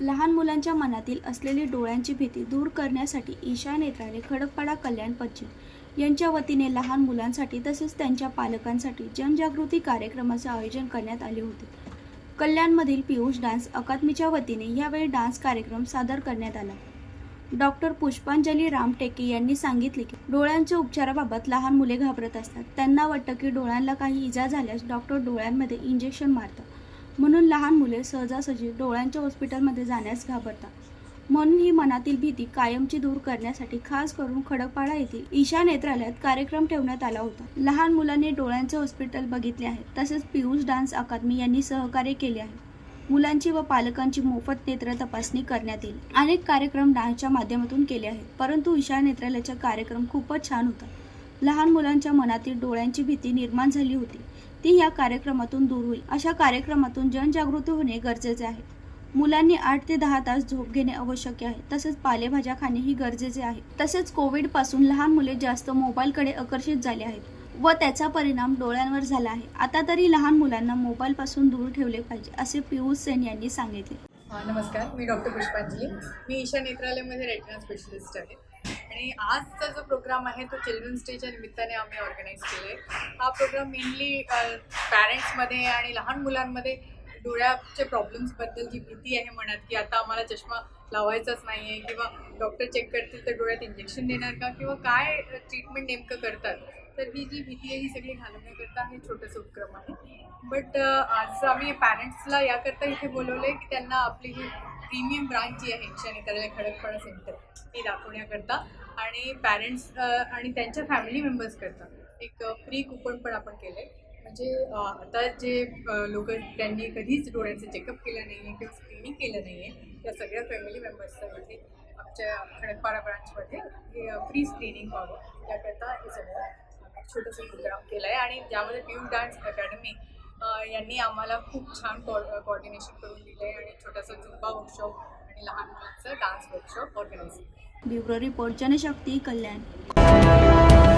लहान मुलांच्या मनातील असलेली डोळ्यांची भीती दूर करण्यासाठी ईशा नेत्रालय खडकपाडा कल्याण पश्चिम यांच्या वतीने लहान मुलांसाठी तसेच त्यांच्या पालकांसाठी जनजागृती कार्यक्रमाचे आयोजन करण्यात आले होते. कल्याणमधील पियुष डान्स अकादमीच्या वतीने यावेळी डान्स कार्यक्रम सादर करण्यात आला. डॉक्टर पुष्पांजली रामटेके यांनी सांगितले की डोळ्यांच्या उपचाराबाबत लहान मुले घाबरत असतात. त्यांना वाटतं की डोळ्यांना काही इजा झाल्यास डॉक्टर डोळ्यांमध्ये इंजेक्शन मारतात. म्हणून लहान मुले सहजासहजी डोळ्यांच्या हॉस्पिटलमध्ये जाण्यास घाबरतात. म्हणून ही मनातील भीती कायमची दूर करण्यासाठी खास करून खडकपाडा येथील ईशा नेत्रालयात कार्यक्रम ठेवण्यात आला होता. लहान मुलांनी डोळ्यांचे हॉस्पिटल बघितले आहे. तसेच पियुष डान्स अकादमी यांनी सहकार्य केले आहे. मुलांची व पालकांची मोफत नेत्र तपासणी करण्यात येईल. अनेक कार्यक्रम डान्सच्या माध्यमातून केले आहेत. परंतु ईशा नेत्रालयाचा कार्यक्रम खूपच छान होता. लहान मुलांच्या मनातील डोळ्यांची भीती निर्माण झाली होती. ती या कार्यक्रमातून दूर होईल. अशा कार्यक्रमातून जनजागृती होणे गरजेचे आहे. मुलांनी आठ ते दहा तास झोप घेणे आवश्यक आहे. तसेच पालेभाज्या खाणेही गरजेचे आहे. तसेच कोविडपासून लहान मुले जास्त मोबाईलकडे आकर्षित झाले आहेत व त्याचा परिणाम डोळ्यांवर झाला आहे. आता तरी लहान मुलांना मोबाईल पासून दूर ठेवले पाहिजे असे पियुष सेन यांनी सांगितले. नमस्कार. मी डॉक्टर पुष्पांजली. मी ईशा नेत्रालयामध्ये रेटिना स्पेशलिस्ट आहे. आणि आजचा जो प्रोग्राम आहे तो चिल्ड्रन्स डेच्या निमित्ताने आम्ही ऑर्गनाईज केले हा प्रोग्राम मेनली पॅरेंट्समध्ये आणि लहान मुलांमध्ये डोळ्याच्या प्रॉब्लेम्सबद्दल जी भीती आहे म्हणत की आता आम्हाला चष्मा लावायचाच नाही आहे किंवा डॉक्टर चेक करतील तर डोळ्यात इंजेक्शन देणार का किंवा काय ट्रीटमेंट नेमकं करतात तर ही जी भीती आहे ही सगळी घालवण्याकरता हे छोटंसं उपक्रम आहे. बट आज आम्ही पॅरेंट्सला याकरता इथे बोलवलं आहे की त्यांना आपली ही प्रीमियम ब्रांच जी आहे ईशा खडकपणा सेंटर ती दाखवण्याकरता. आणि पॅरेंट्स आणि त्यांच्या फॅमिली मेंबर्सकरता एक फ्री कुपन पण आपण केलं आहे म्हणजे आता जे लोक त्यांनी कधीच डोळ्याचं चेकअप केलं नाही आहे किंवा स्क्रीनिंग केलं नाही आहे त्या सगळ्या फॅमिली मेंबर्सचं आमच्या खडकपाडा ब्रांचमध्ये फ्री स्क्रीनिंग व्हावं. त्याकरता हे सगळं छोटंसं प्रोग्राम केलं आहे आणि ज्यामध्ये पियुष डान्स अकॅडमी यांनी आम्हाला खूप छान कॉ कॉर्डिनेशन करून दिलं आहे आणि छोटासा झुंबा वर्कशॉप आणि लहान मुलांचं dance workshop organise bureau report Janshakti Kalyan.